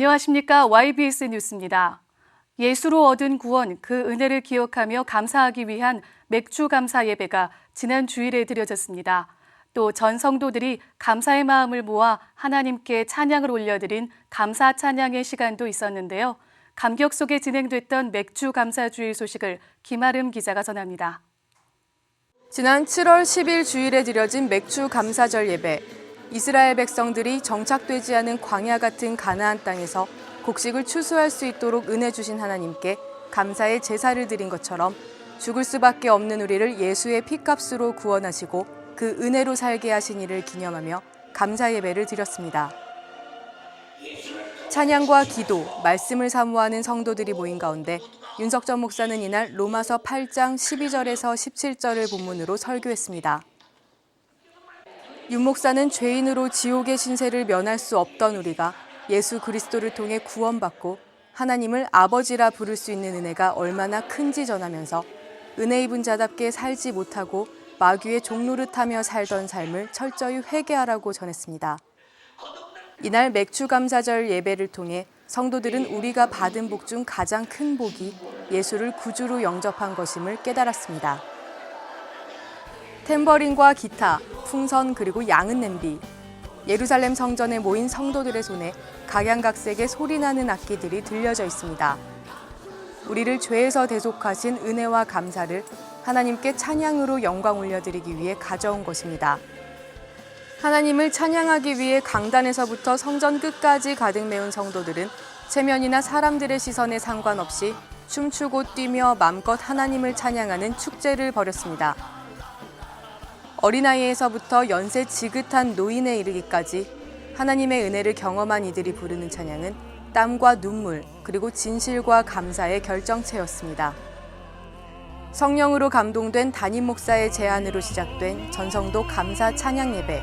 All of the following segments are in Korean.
안녕하십니까. YBS 뉴스입니다. 예수로 얻은 구원, 그 은혜를 기억하며 감사하기 위한 맥주 감사 예배가 지난 주일에 드려졌습니다. 또 전 성도들이 감사의 마음을 모아 하나님께 찬양을 올려드린 감사 찬양의 시간도 있었는데요. 감격 속에 진행됐던 맥주 감사 주일 소식을 김아름 기자가 전합니다. 지난 7월 10일 주일에 드려진 맥주 감사절 예배. 이스라엘 백성들이 정착되지 않은 광야 같은 가나안 땅에서 곡식을 추수할 수 있도록 은혜 주신 하나님께 감사의 제사를 드린 것처럼 죽을 수밖에 없는 우리를 예수의 피값으로 구원하시고 그 은혜로 살게 하신 이를 기념하며 감사 예배를 드렸습니다. 찬양과 기도, 말씀을 사모하는 성도들이 모인 가운데 윤석전 목사는 이날 로마서 8장 12절에서 17절을 본문으로 설교했습니다. 윤 목사는 죄인으로 지옥의 신세를 면할 수 없던 우리가 예수 그리스도를 통해 구원받고 하나님을 아버지라 부를 수 있는 은혜가 얼마나 큰지 전하면서 은혜 입은 자답게 살지 못하고 마귀의 종노릇하며 살던 삶을 철저히 회개하라고 전했습니다. 이날 맥주 감사절 예배를 통해 성도들은 우리가 받은 복 중 가장 큰 복이 예수를 구주로 영접한 것임을 깨달았습니다. 탬버린과 기타, 풍선 그리고 양은 냄비, 예루살렘 성전에 모인 성도들의 손에 각양각색의 소리나는 악기들이 들려져 있습니다. 우리를 죄에서 대속하신 은혜와 감사를 하나님께 찬양으로 영광 올려드리기 위해 가져온 것입니다. 하나님을 찬양하기 위해 강단에서부터 성전 끝까지 가득 메운 성도들은 체면이나 사람들의 시선에 상관없이 춤추고 뛰며 맘껏 하나님을 찬양하는 축제를 벌였습니다. 어린아이에서부터 연세 지긋한 노인에 이르기까지 하나님의 은혜를 경험한 이들이 부르는 찬양은 땀과 눈물 그리고 진실과 감사의 결정체였습니다. 성령으로 감동된 담임 목사의 제안으로 시작된 전성도 감사 찬양 예배.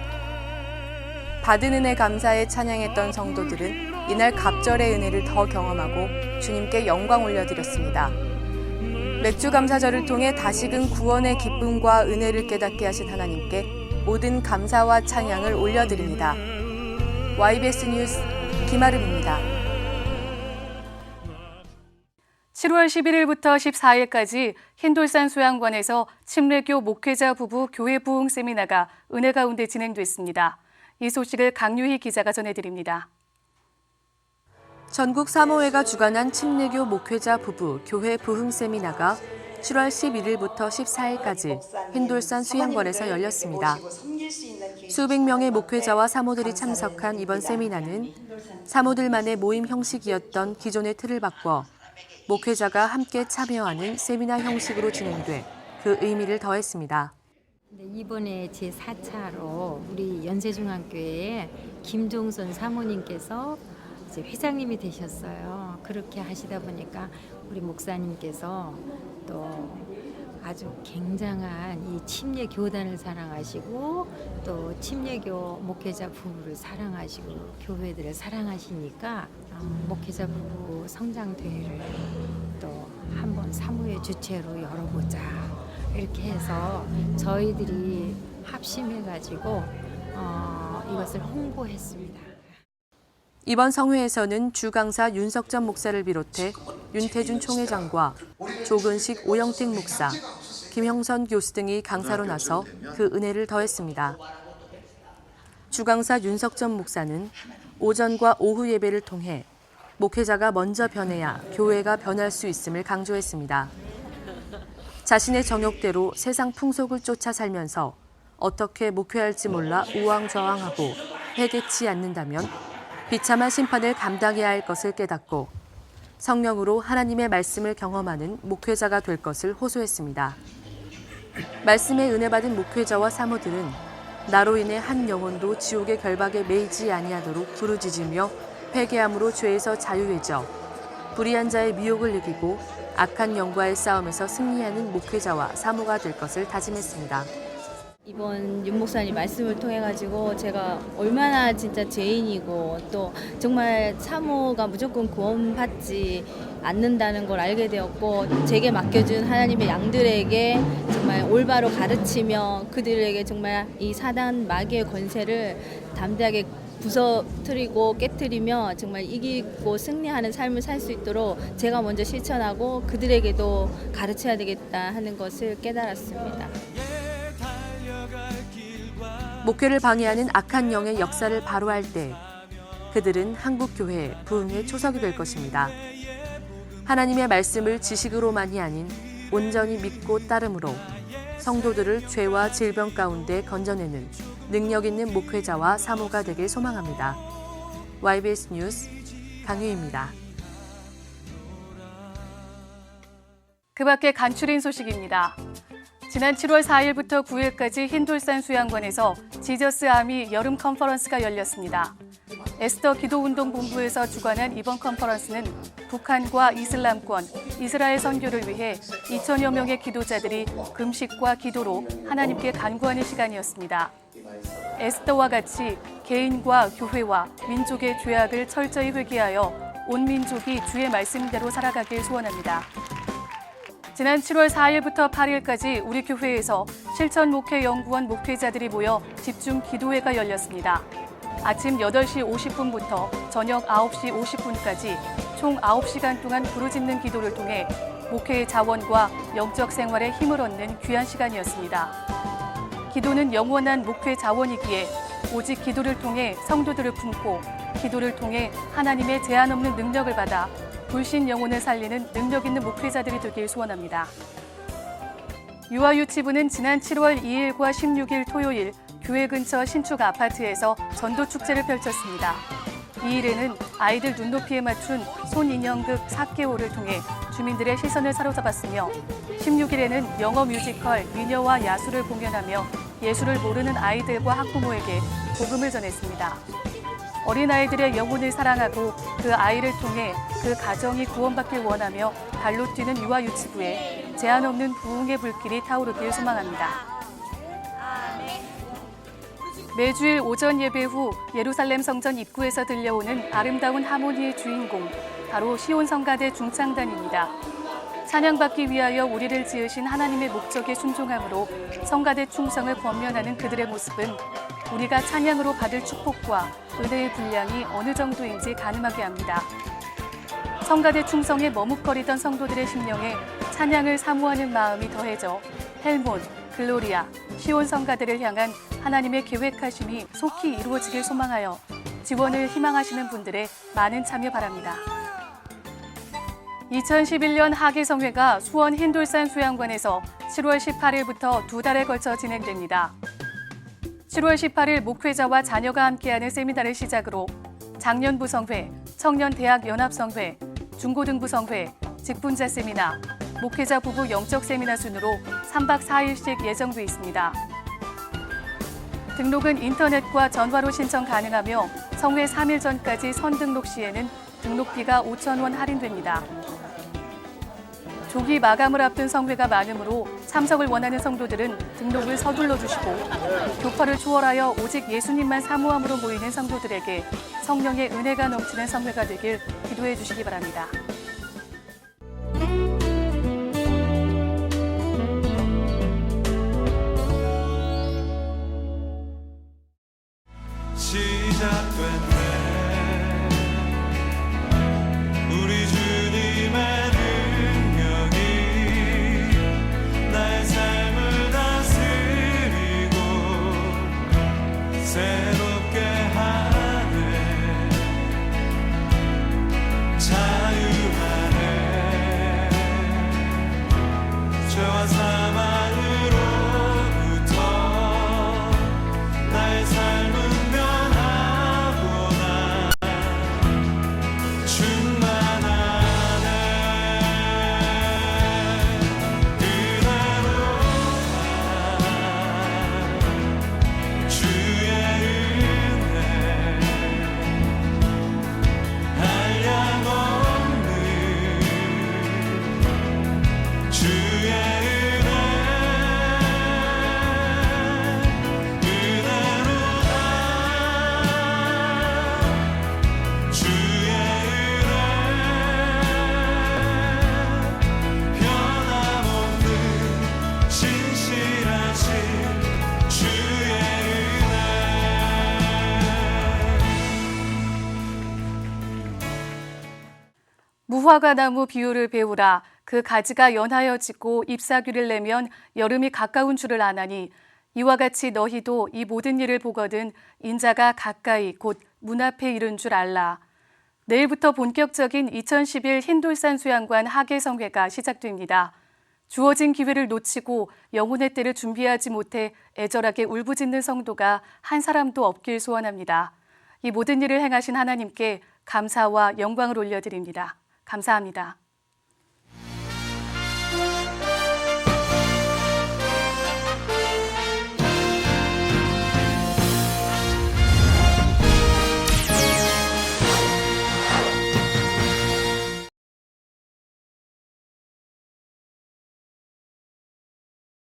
받은 은혜 감사에 찬양했던 성도들은 이날 갑절의 은혜를 더 경험하고 주님께 영광 올려드렸습니다. 맥주 감사절을 통해 다시금 구원의 기쁨과 은혜를 깨닫게 하신 하나님께 모든 감사와 찬양을 올려드립니다. YBS 뉴스 김아름입니다. 7월 11일부터 14일까지 흰돌산 수양관에서 침례교 목회자 부부 교회 부흥 세미나가 은혜 가운데 진행됐습니다. 이 소식을 강유희 기자가 전해드립니다. 전국 사모회가 주관한 침례교 목회자 부부 교회 부흥 세미나가 7월 11일부터 14일까지 흰돌산 수양관에서 열렸습니다. 수백 명의 목회자와 사모들이 참석한 이번 세미나는 사모들만의 모임 형식이었던 기존의 틀을 바꿔 목회자가 함께 참여하는 세미나 형식으로 진행돼 그 의미를 더했습니다. 네, 이번에 제 4차로 우리 연세중앙교회에 김종선 사모님께서 이제 회장님이 되셨어요. 그렇게 하시다 보니까 우리 목사님께서 또 아주 굉장한 이 침례 교단을 사랑하시고 또 침례교 목회자 부부를 사랑하시고 교회들을 사랑하시니까 어, 목회자 부부 성장 대회를 또 한번 사무회 주최로 열어보자 이렇게 해서 저희들이 합심해가지고 어, 이것을 홍보했습니다. 이번 성회에서는 주강사 윤석전 목사를 비롯해 윤태준 총회장과 조근식 오영택 목사, 김형선 교수 등이 강사로 나서 그 은혜를 더했습니다. 주강사 윤석전 목사는 오전과 오후 예배를 통해 목회자가 먼저 변해야 교회가 변할 수 있음을 강조했습니다. 자신의 정욕대로 세상 풍속을 쫓아 살면서 어떻게 목회할지 몰라 우왕좌왕하고 회개치 않는다면 비참한 심판을 감당해야 할 것을 깨닫고 성령으로 하나님의 말씀을 경험하는 목회자가 될 것을 호소했습니다. 말씀에 은혜 받은 목회자와 사모들은 나로 인해 한 영혼도 지옥의 결박에 매이지 아니하도록 부르짖으며 회개함으로 죄에서 자유해져 불의한 자의 미혹을 이기고 악한 영과의 싸움에서 승리하는 목회자와 사모가 될 것을 다짐했습니다. 이번 윤 목사님 말씀을 통해 가지고 제가 얼마나 진짜 죄인이고 또 정말 사모가 무조건 구원받지 않는다는 걸 알게 되었고 제게 맡겨준 하나님의 양들에게 정말 올바로 가르치며 그들에게 정말 이 사단 마귀의 권세를 담대하게 부서뜨리고 깨뜨리며 정말 이기고 승리하는 삶을 살 수 있도록 제가 먼저 실천하고 그들에게도 가르쳐야 되겠다 하는 것을 깨달았습니다. 목회를 방해하는 악한 영의 역사를 바로할 때 그들은 한국 교회 부흥의 초석이 될 것입니다. 하나님의 말씀을 지식으로만이 아닌 온전히 믿고 따름으로 성도들을 죄와 질병 가운데 건져내는 능력 있는 목회자와 사모가 되길 소망합니다. YBS 뉴스 강유입니다. 그 밖에 간추린 소식입니다. 지난 7월 4일부터 9일까지 흰돌산 수양관에서 지저스 아미 여름 컨퍼런스가 열렸습니다. 에스더 기도운동본부에서 주관한 이번 컨퍼런스는 북한과 이슬람권, 이스라엘 선교를 위해 2천여 명의 기도자들이 금식과 기도로 하나님께 간구하는 시간이었습니다. 에스더와 같이 개인과 교회와 민족의 죄악을 철저히 회개하여 온 민족이 주의 말씀대로 살아가길 소원합니다. 지난 7월 4일부터 8일까지 우리 교회에서 실천 목회 연구원 목회자들이 모여 집중 기도회가 열렸습니다. 아침 8시 50분부터 저녁 9시 50분까지 총 9시간 동안 부르짖는 기도를 통해 목회의 자원과 영적 생활에 힘을 얻는 귀한 시간이었습니다. 기도는 영원한 목회 자원이기에 오직 기도를 통해 성도들을 품고 기도를 통해 하나님의 제한 없는 능력을 받아 불신 영혼을 살리는 능력 있는 목회자들이 되길 소원합니다. 유아유치부는 지난 7월 2일과 16일 토요일 교회 근처 신축 아파트에서 전도 축제를 펼쳤습니다. 이 일에는 아이들 눈높이에 맞춘 손인형극 4개월을 통해 주민들의 시선을 사로잡았으며 16일에는 영어 뮤지컬 미녀와 야수를 공연하며 예수를 모르는 아이들과 학부모에게 복음을 전했습니다. 어린아이들의 영혼을 사랑하고 그 아이를 통해 그 가정이 구원받길 원하며 발로 뛰는 유아유치부에 제한 없는 부흥의 불길이 타오르길 소망합니다. 매주일 오전 예배 후 예루살렘 성전 입구에서 들려오는 아름다운 하모니의 주인공, 바로 시온 성가대 중창단입니다. 찬양받기 위하여 우리를 지으신 하나님의 목적에 순종함으로 성가대 충성을 권면하는 그들의 모습은 우리가 찬양으로 받을 축복과 은혜의 분량이 어느 정도인지 가늠하게 합니다. 성가대 충성에 머뭇거리던 성도들의 심령에 찬양을 사모하는 마음이 더해져 헬몬, 글로리아, 시온 성가들을 향한 하나님의 계획하심이 속히 이루어지길 소망하여 지원을 희망하시는 분들의 많은 참여 바랍니다. 2011년 하계성회가 수원 흰돌산 수양관에서 7월 18일부터 두 달에 걸쳐 진행됩니다. 7월 18일 목회자와 자녀가 함께하는 세미나를 시작으로 장년 부성회, 청년 대학 연합성회, 중고등부 성회, 직분자 세미나, 목회자 부부 영적 세미나 순으로 3박 4일씩 예정돼 있습니다. 등록은 인터넷과 전화로 신청 가능하며 성회 3일 전까지 선등록 시에는 등록비가 5,000원 할인됩니다. 조기 마감을 앞둔 성회가 많으므로 참석을 원하는 성도들은 등록을 서둘러 주시고 교파를 초월하여 오직 예수님만 사모함으로 모이는 성도들에게 성령의 은혜가 넘치는 성회가 되길 기도해 주시기 바랍니다. 무화과 나무 비유를 배우라 그 가지가 연하여 지고 잎사귀를 내면 여름이 가까운 줄을 아나니 이와 같이 너희도 이 모든 일을 보거든 인자가 가까이 곧 문 앞에 이른 줄 알라. 내일부터 본격적인 2011 흰돌산 수양관 하계성회가 시작됩니다. 주어진 기회를 놓치고 영혼의 때를 준비하지 못해 애절하게 울부짖는 성도가 한 사람도 없길 소원합니다. 이 모든 일을 행하신 하나님께 감사와 영광을 올려드립니다. 감사합니다.